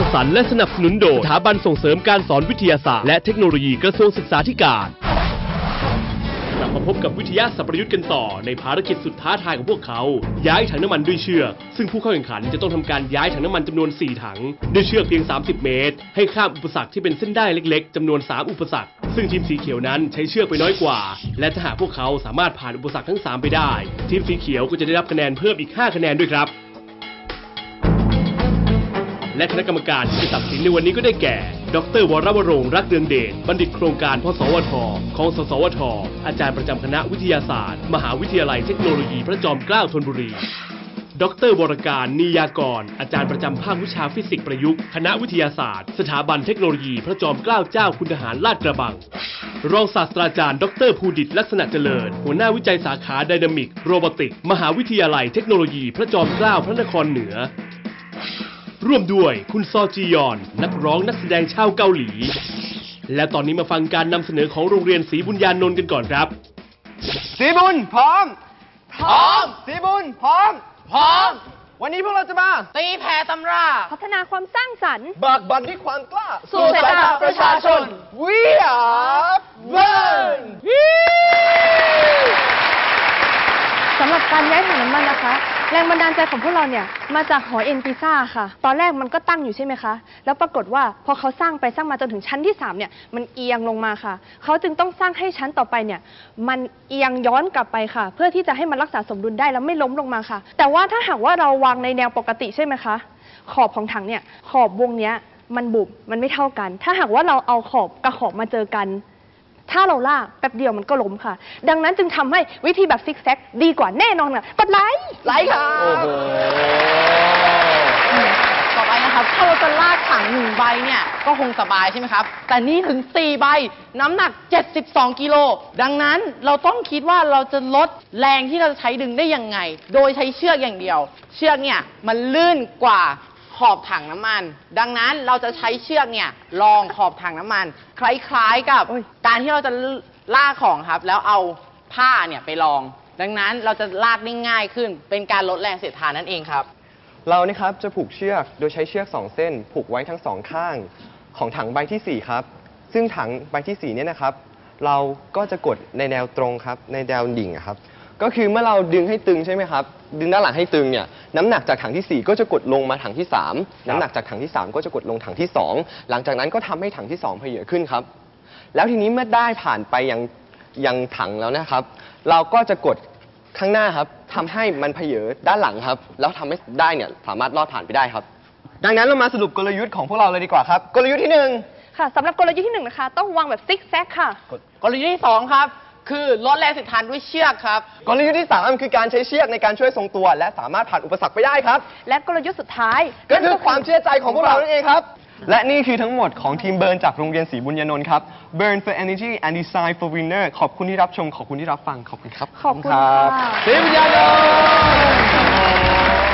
างสรรค์และสนับสนุนโดยสถาบันส่งเสริมการสอนวิทยาศาสตร์และเทคโนโลยีกระทรวงศึกษาธิการกลับมาพบกับวิทยาสัพประยุทธ์กันต่อ ในภารกิจสุดท้าทายของพวกเขา ย้ายถังน้ำมันด้วยเชือก ซึ่งผู้เข้าแข่งขันจะต้องทำการย้ายถังน้ำมันจำนวน 4 ถัง ด้วยเชือกเพียง 30 เมตร ให้ข้ามอุปสรรคที่เป็นเส้นได้เล็กๆจำนวน 3 อุปสรรค ซึ่งทีมสีเขียวนั้นใช้เชือกไปน้อยกว่า และถ้าหากพวกเขาสามารถผ่านอุปสรรคทั้ง 3 ไปได้ ทีมสีเขียวก็จะได้รับคะแนนเพิ่มอีก 5 คะแนนด้วยครับ และคณะกรรมการที่จะตัดสินในวันนี้ก็ได้แก่ ดรวรวรงค์รักเดืองเดช บัณฑิตโครงการพสวท ของ สสวท อาจารย์ประจำคณะวิทยาศาสตร์ มหาวิทยาลัยเทคโนโลยีพระจอมเกล้าธนบุรี ดรวรการนียากร อาจารย์ประจำภาควิชาฟิสิกส์ประยุกต์ คณะวิทยาศาสตร์ สถาบันเทคโนโลยีพระจอมเกล้าเจ้าคุณทหารลาดกระบัง รองศาสตราจารย์ ดรภูดิตลักษณะเจริญ หัวหน้าวิจัยสาขาไดนามิก โรบอติก มหาวิทยาลัยเทคโนโลยีพระจอมเกล้าพระนครเหนือ ร่วมด้วยคุณซอจียอน นักร้องนักแสดงชาวเกาหลี และตอนนี้มาฟังการนำเสนอของโรงเรียนศรีบุญญานนท์กันก่อนครับ สีบุญพร้อม พร้อม สีบุญพร้อม พร้อม วันนี้พวกเราจะมาตีแผ่ตำรา พัฒนาความสร้างสรรค์เบิกบันด้วยความกล้าสู่สายตาประชาชน We are burn สำหรับการย้ายถังน้ำมันนะคะ แรงบันดาลใจของพวกเราเนี่ยมาจากหอเอ็นพิซ่าค่ะ ตอนแรกมันก็ตั้งอยู่ใช่ไหมคะ แล้วปรากฏว่าพอเขาสร้างไปสร้างมาจนถึงชั้นที่3เนี่ยมันเอียงลงมาค่ะ เขาจึงต้องสร้างให้ชั้นต่อไปเนี่ยมันเอียงย้อนกลับไปค่ะ เพื่อที่จะให้มันรักษาสมดุลได้แล้วไม่ล้มลงมาค่ะ แต่ว่าถ้าหากว่าเราวางในแนวปกติใช่ไหมคะ ขอบของถังเนี่ยขอบวงเนี้ยมันบุบมันไม่เท่ากัน ถ้าหากว่าเราเอาขอบกับขอบมาเจอกัน ถ้าเราลากแป๊บเดียวมันก็ล้มค่ะ ดังนั้นจึงทำให้วิธีแบบซิกแซกดีกว่าแน่นอนค่ะกดไลค์ไลค์ครับต่อไปนะครับถ้าเราจะลากถังหนึ่งใบเนี่ยก็คงสบายใช่ไหมครับ แต่นี่ถึง 4 ใบ น้ำหนัก 72 กิโล ดังนั้นเราต้องคิดว่าเราจะลดแรงที่เราจะใช้ดึงได้ยังไง โดยใช้เชือกอย่างเดียว เชือกเนี่ยมันลื่นกว่า ขอบถังน้ำมัน ดังนั้นเราจะใช้เชือกเนี่ยรองขอบถังน้ำมัน คล้ายๆกับโอ้ยการที่เราจะลากของครับ แล้วเอาผ้าเนี่ยไปรอง ดังนั้นเราจะลากได้ง่ายขึ้น เป็นการลดแรงเสียดทานนั่นเองครับ เรานะครับจะผูกเชือกโดยใช้เชือก2เส้น ผูกไว้ทั้งสองข้างของถังใบทีสี่4ครับ ซึ่งถังใบทีสี่4เนี่ยนะครับ เราก็จะกดในแนวตรงครับ ในแนวดิ่งอะครับ ก็คือเมื่อเราดึงให้ตึงใช่ไหมครับ ดึงด้านหลังให้ตึงเนี่ยน้ำหนักจากถังทีสี่ 4 ก็จะกดลงมาถังที่ 3 น้ำหนักจากถังที่ 3 ก็จะกดลงถังที่ 2 หลังจากนั้นก็ทำให้ถังที่2เพเยอขึ้นครับ แล้วทีนี้เมื่อได้ผ่านไปยังยังถังแล้วนะครับ เราก็จะกดข้างหน้าครับทำให้มันเพเยอด้านหลังครับ แล้วทำให้ได้เนี่ยสามารถลอดผ่านไปได้ครับ ดังนั้นเรามาสรุปกลยุทธ์ของพวกเราเลยดีกว่าครับ กลยุทธ์ที่หนึ่งค่ะสำหรับกลยุทธ์ที่หนึ่งนะคะ ต้องวางแบบซิกแซกค่ะ กลยุทธ์ที่2ครับ คือลดแรงเสียดทานด้วยเชือกครับ กลยุทธ์ที่สามคือการใช้เชือกในการช่วยทรงตัว และสามารถผ่านอุปสรรคไปได้ครับ และกลยุทธ์สุดท้ายก็คือความเชื่อใจของพวกเรานั่นเองครับ และนี่คือทั้งหมดของทีมเบิร์นจากโรงเรียนศรีบุญญานนท์ครับ Burn for Energy and Design for Winner ขอบคุณที่รับชม ขอบคุณที่รับฟัง ขอบคุณครับขอบคุณรัค่ะ ศรีบุญญานนท์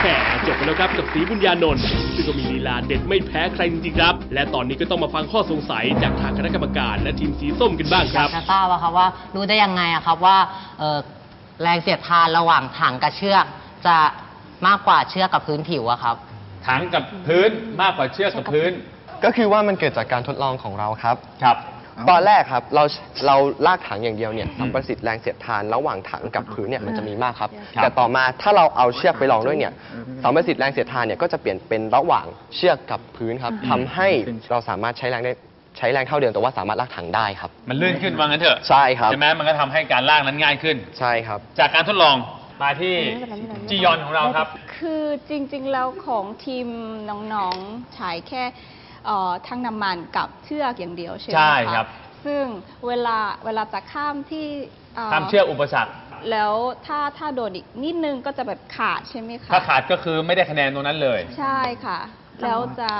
แหมจบไปแล้วครับกับศรีบุญญานนท์ซึ่งก็มีลีลาเด็ดไม่แพ้ใครจริงๆครับ และตอนนี้ก็ต้องมาฟังข้อสงสัยจากทางคณะกรรมการและทีมสีส้มกันบ้างคอรัยาบกจะทราบอะครับว่ารู้ได้ยังไงอะครับว่าเอ่อแรงเสียดทานระหว่างถังกับเชือกจะมากกว่าเชือกกับพื้นผิวอะครับ ถังกับพื้นมากกว่าเชือกกับพื้น ก็คือว่ามันเกิดจากการทดลองของเราครับ ครับ ตอนแรกครับเราเราลากถังอย่างเดียวเนี่ยสัมประสิทธิ์แรงเสียดทานระหว่างถังกับพื้นเนี่ยมันจะมีมากครับครับ แต่ต่อมาถ้าเราเอาเชือกไปรองด้วยเนี่ยสัมประสิทธิ์แรงเสียดทานเนี่ยก็จะเปลี่ยนเป็นระหว่างเชือกกับพื้นครับทำให้เราสามารถใช้แรงได้ใช้แรงเท่าเดิมแต่ว่าสามารถลากถังได้ครับ มันลื่นขึ้นว่างั้นเถอะใช่ครับ ใช่ไหมมันก็ทำให้การลากนั้นง่ายขึ้น ใช่ครับ จากการทดลองมาที่จียอนของเราครับ คือจริงๆแล้วของทีมน้องๆใช้แค่ เอ่อทั้งน้ำมันกับเชือกอย่างเดียวใช่ไหมใช่ะครับ ซึ่งเวลาเวลาจะข้ามที่เอ่อตามเชือกอุปสรรค แล้วถ้าถ้าโดนอีกนิดนึงก็จะแบบขาดใช่ไหมคะถ้าขาดก็คือไม่ได้คะแนนตรงนั้นเลย ใช่ค่ะ แล้วจะ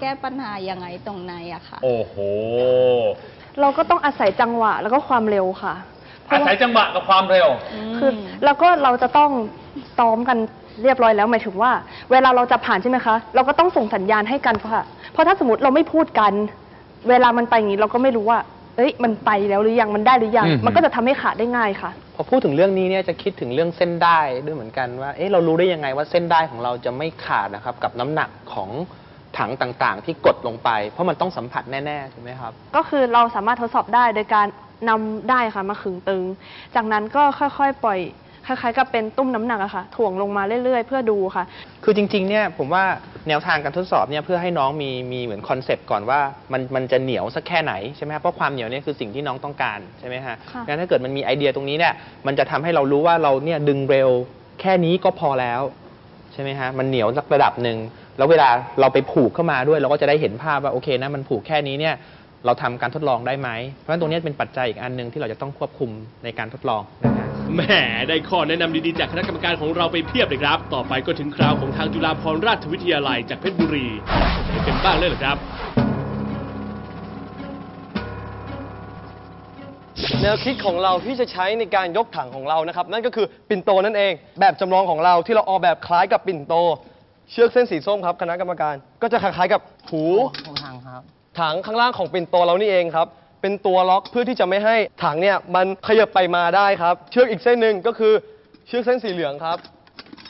แก้ปัญหายังไงตรงไหนอะค่ะ โอ้โห เราก็ต้องอาศัยจังหวะแล้วก็ความเร็วค่ะ เพอาราะศัว่ายจังหวะกับความเร็ว คือแล้วก็เราจะต้องซ้อมกันเรียบร้อยแล้วหมายถึงว่า เวลาเราจะผ่านใช่ไหมคะ เราก็ต้องส่งสัญญาณให้กันค่ะ เพราะถ้าสมมติเราไม่พูดกัน เวลามันไปอย่างนี้เราก็ไม่รู้ว่า เอ้ย มันไปแล้วหรือยังมันได้หรือยัง อืม มันก็จะทำให้ขาดได้ง่ายค่ะ พอพูดถึงเรื่องนี้เนี่ยจะคิดถึงเรื่องเส้นได้ด้วยเหมือนกันว่า เอ๊ะเรารู้ได้ยังไงว่าเส้นได้ของเราจะไม่ขาดนะครับ กับน้ำหนักของถังต่างๆ ที่กดลงไป เพราะมันต้องสัมผัสแน่ๆถูกไหมครับ ก็คือเราสามารถทดสอบได้โดยการนำได้ค่ะมาขึงตึง จากนั้นก็ค่อยๆ ปล่อย คล้ายๆกับเป็นตุ้มน้ำหนักอะค่ะ ถ่วงลงมาเรื่อยๆ เพื่อดูค่ะ คือจริงๆเนี่ยผมว่าแนวทางการทดสอบเนี่ยเพื่อให้น้องมีมีเหมือนคอนเซปต์ก่อนว่ามันมันจะเหนียวสักแค่ไหนใช่ไหมครับเพราะความเหนียวเนี่ยคือสิ่งที่น้องต้องการใช่ไหมฮะค่ะ งั้นถ้าเกิดมันมีไอเดียตรงนี้เนี่ยมันจะทำให้เรารู้ว่าเราเนี่ยดึงเร็วแค่นี้ก็พอแล้วใช่ไหมฮะมันเหนียวสักระดับหนึ่งแล้วเวลาเราไปผูกเข้ามาด้วย เราก็จะได้เห็นภาพว่าโอเคนะมันผูกแค่นี้เนี่ย เราทำการทดลองได้ไหม เพราะฉะนั้นตรงเนี้ยเป็นปัจจัยอีกอันหนึ่งที่เราจะต้องควบคุมในการทดลองนะฮะแหมได้ข้อแนะนำดีๆจากคณะกรรมการของเราไปเพียบเลยครับ ต่อไปก็ถึงคราวของทางจุฬาภรณราชวิทยาลัยจากเพชรบุรีจะเป็นบ้างเลยเหรอครับแนวคิดของเราที่จะใช้ในการยกถังของเรานะครับ นั่นก็คือปิ่นโตนั่นเอง แบบจำลองของเราที่เราออกแบบคล้ายกับปิ่นโต เชือกเส้นสีส้มครับคณะกรรมการ ก็จะคล้ายๆกับหู ถังข้างล่างของปิ่นโตเรานี่เองครับ เป็นตัวล็อกเพื่อที่จะไม่ให้ถังเนี่ยมันขยับไปมาได้ครับ เชือกอีกเส้นหนึ่งก็คือเชือกเส้นสีเหลืองครับ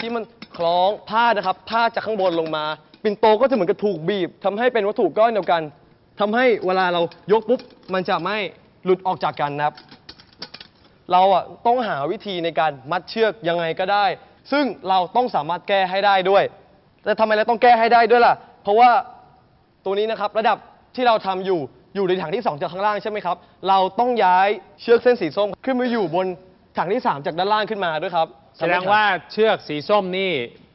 ที่มันคล้องผ้านะครับผ้าจากข้างบนลงมา ปิ่นโตก็จะเหมือนกับถูกบีบทำให้เป็นวัตถุก้อนเดียวกันทำให้เวลาเรายกปุ๊บมันจะไม่หลุดออกจากกันนะครับ เราอะต้องหาวิธีในการมัดเชือกยังไงก็ได้ ซึ่งเราต้องสามารถแก้ให้ได้ด้วย แต่ทำไมเราต้องแก้ให้ได้ด้วยล่ะ เพราะว่าตัวนี้นะครับระดับ ที่เราทำอยู่อยู่ในถังที่ 2 จากข้างล่างใช่ไหมครับ เราต้องย้ายเชือกเส้นสีส้ม ขึ้นมาอยู่บนถังที่ 3 จากด้านล่างขึ้นมาด้วยครับแสดงว่าเชือกสีส้มนี่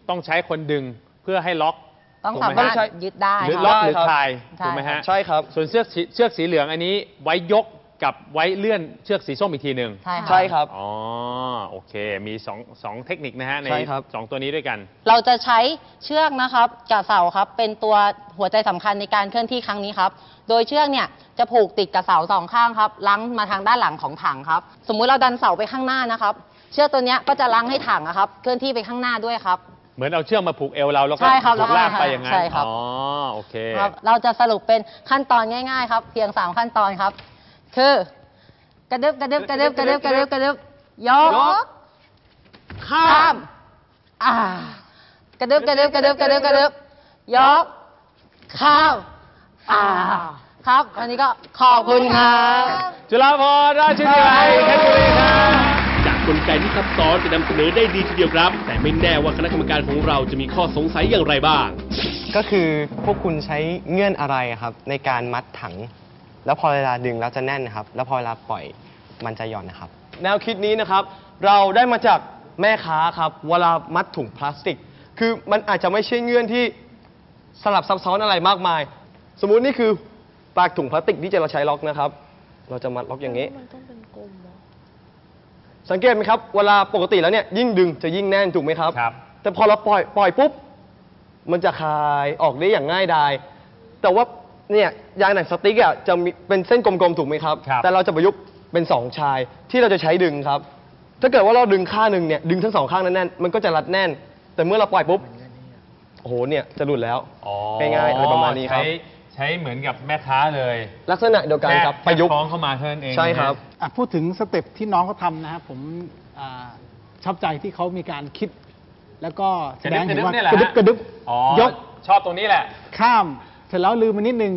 ต้องใช้คนดึงเพื่อให้ล็อกต้องถูกสาไหมมารถใช่ยึดได้หรือคล็รัอกบหรือใช่ครับคลายใช่ถูกไหมฮะใช่ครับส่วนเชือกสีเชือกสีเหลืองอันนี้ไว้ยก กับไว้เลื่อนเชือกสีส้มอีกทีหนึ่งใช่ครับใช่ครับ อ๋อโอเค มีสองสองเทคนิคนะฮะในใช่ครับ สองตัวนี้ด้วยกัน เราจะใช้เชือกนะครับกับเสาครับเป็นตัวหัวใจสำคัญในการเคลื่อนที่ครั้งนี้ครับ โดยเชือกเนี่ยจะผูกติดกับเสาสองข้างครับลังมาทางด้านหลังของถังครับ สมมุติเราดันเสาไปข้างหน้านะครับ เชือกตัวเนี้ยก็จะลังให้ถังอะครับเคลื่อนที่ไปข้างหน้าด้วยครับ เหมือนเอาเชือกมาผูกเอวเราแล้วก็ใช่ครับถูกลากไปแล้วก็อย่างนั้นใช่ครับ อ๋อโอเค ครับ เราจะสรุปเป็นขั้นตอนง่ายๆครับเพียง 3 ขั้นตอนครับ คือ กระดึบกระดึบกระดึบกระดึบกระดึบกระดึบยกยกข้ามอ่ากระดึบกระดึบกระดึบกระดึบกระดึบยกข้ามอ่าครับวันนี้ก็ขอบคุณครับจุฬาภรณราชวิทยาลัยเพชรบุรีครับจากกลไกที่ซับซ้อนจะนำเสนอได้ดีทีเดียวครับ แต่ไม่แน่ว่าคณะกรรมการของเราจะมีข้อสงสัยอย่างไรบ้าง ก็คือพวกคุณใช้เงื่อนอะไรอะครับ ในการมัดถัง แล้วพอเวลาดึงแล้วจะแน่นนะครับ แล้วพอเวลาปล่อยมันจะหย่อนนะครับ แนวคิดนี้นะครับ เราได้มาจากแม่ค้าครับ เวลามัดถุงพลาสติก คือมันอาจจะไม่ใช่เงื่อนที่สลับซับซ้อนอะไรมากมาย สมมุตินี่คือปากถุงพลาสติกที่จะเราใช้ล็อกนะครับ เราจะมัดล็อกอย่างนี้สังเกตไหมครับ เวลาปกติแล้วเนี่ยยิ่งดึงจะยิ่งแน่นถูกไหมครับ ครับ แต่พอเราปล่อยปล่อยปุ๊บ มันจะคลายออกได้อย่างง่ายดาย แต่ว่า เนี่ยยางหนังสติ๊กอะจะมีเป็นเส้นกลมๆถูกไหมครับ ครับ แต่เราจะประยุกต์เป็นสองชายที่เราจะใช้ดึงครับ ถ้าเกิดว่าเราดึงข้างหนึ่งเนี่ยดึงทั้งสองข้างนั้นแน่นมันก็จะรัดแน่น แต่เมื่อเราปล่อยปุ๊บโอ้โหเนี่ยจะหลุดแล้วอ๋อง่ายๆอะไรประมาณนี้ครับ ใช้ใช้เหมือนกับแม่ค้าเลยลักษณะเดียวกันครับแประยุกต์คล้องเข้ามาเท่านั้นเองใช่ครับอะพูดถึงสเต็ปที่น้องเขาทำนะครับผมอาชอบใจที่เขามีการคิด แล้วก็แสดงเห็นว่ากระระดึดึบบกกระระดึดึบบอ๋อยก ชอบตรงนี้แหละ ข้าม เสร็จแล้วลืมมานิดนึง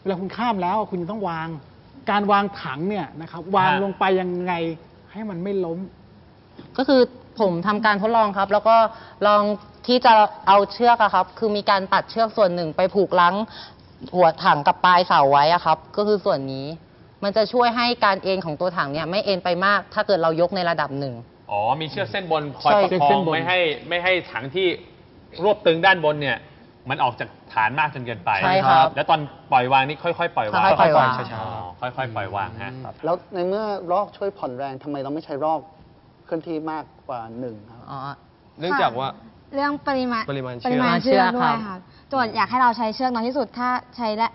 เวลาคุณข้ามแล้วคุณจะต้องวาง การวางถังเนี่ยนะครับ วางฮะลงไปยังไงให้มันไม่ล้ม ก็คือผมทำการทดลองครับ แล้วก็ลองที่จะเอาเชือกอะครับ คือมีการตัดเชือกส่วนหนึ่งไปผูกลังหัวถังกับปลายเสาไว้อะครับ ก็คือส่วนนี้ มันจะช่วยให้การเอ็นของตัวถังเนี่ยไม่เอ็นไปมาก ถ้าเกิดเรายกในระดับหนึ่ง อ๋อ มีเชือกเส้นบนคอยใช่ประคอเส้งนบน ไม่ให้ไม่ให้ถังที่รวบตึงด้านบนเนี่ย มันออกจากฐานมากจนเกินไปใช่ครับ แล้วตอนปล่อยวางนี่ค่อยๆปล่อยวางค่อยๆปล่อยวางช้าๆค่อยๆปล่อยวางฮะ แล้วในเมื่อรอกช่วยผ่อนแรงทำไมเราไม่ใช้รอกเคลื่อนที่มากกว่าหนึ่งครับ อ๋อ เนื่องจากว่า เรื่องปริมาณปริมาณเชือกปริมาณเชือกเชือกด้วยครัค่ะบโจทย์อยากให้เราใช้เชือกน้อยที่สุดถ้าใช้และ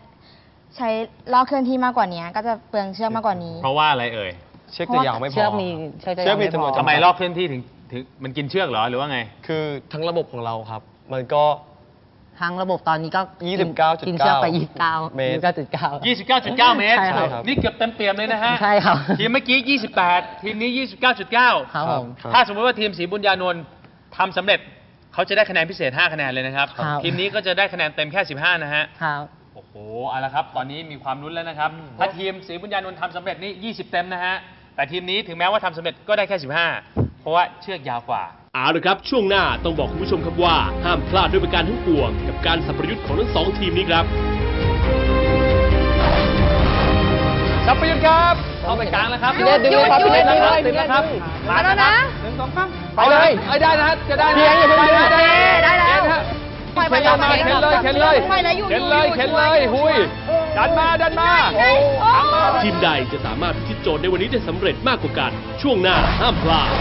ใช้ลอกเคลื่อนที่มากกว่านี้ก็จะเปลืองเชือกมากกว่านี้ เพราะว่าอะไรเอ่ยเชือกจะยาวไม่พอ เชือกมีเชือกจะเชือกมียังจำนวนพอจำกัด ทำไมลอกเคลื่อนที่ถึงถึงมันกินเชือกเหรอหรือว่าไง คือทั้งระบบของเราครับ มันก็ ทางระบบตอนนี้ก็29.9 กินเชือกไปยี่สิบเก้าเมตร29.9 เมตร ใช่ครับ นี่เกือบเต็มเปี่ยมเลยนะฮะ ใช่ครับ ทีมเมื่อกี้ 28 ทีมนี้ 29.9 ครับผมถ้าสมมติว่าทีมศรีบุญญานนท์ทำสำเร็จเขาจะได้คะแนนพิเศษ 5 คะแนนเลยนะครับ ครับ ทีมนี้ก็จะได้คะแนนเต็มแค่ 15 นะฮะ ครับ โอ้โห เอาละครับ ตอนนี้มีความลุ้นแล้วนะครับ ถ้าทีมศรีบุญญานนท์ทำสำเร็จนี่ 20 เต็มนะฮะ แต่ทีมนี้ถึงแม้ว่าทำสำเร็จก็ได้แค่ 15 เพราะว่าเชือกยาวกว่า เอาละครับ ช่วงหน้าต้องบอกคุณผู้ชมครับว่า ห้ามพลาดด้วยประการทั้งปวง กับการสับประยุทธ์ของทั้งสองทีมนี้ครับสับประยุทธ์ครับเข้าไปกลางแล้วครับหยุดหยุดหยุดติดแล้วครับหยุดติดแล้วครับมาแล้วนะหนึ่งสองสามไปเลยเอ้ยได้นะฮะจะได้นะเพียงอย่าเพิ่งไปเลยโอเคได้แล้วเข็นฮะไปไปเข็นเลยมาไปเข็นเลยเข็นเลยไปเลยอยู่เข็นเลยอยู่เข็นอยู่เลยอยู่หุยดันมาดันมาทีมใดจะสามารถพิชิตโจทย์ในวันนี้ได้สำเร็จมากกว่ากัน ช่วงหน้าห้ามพลาด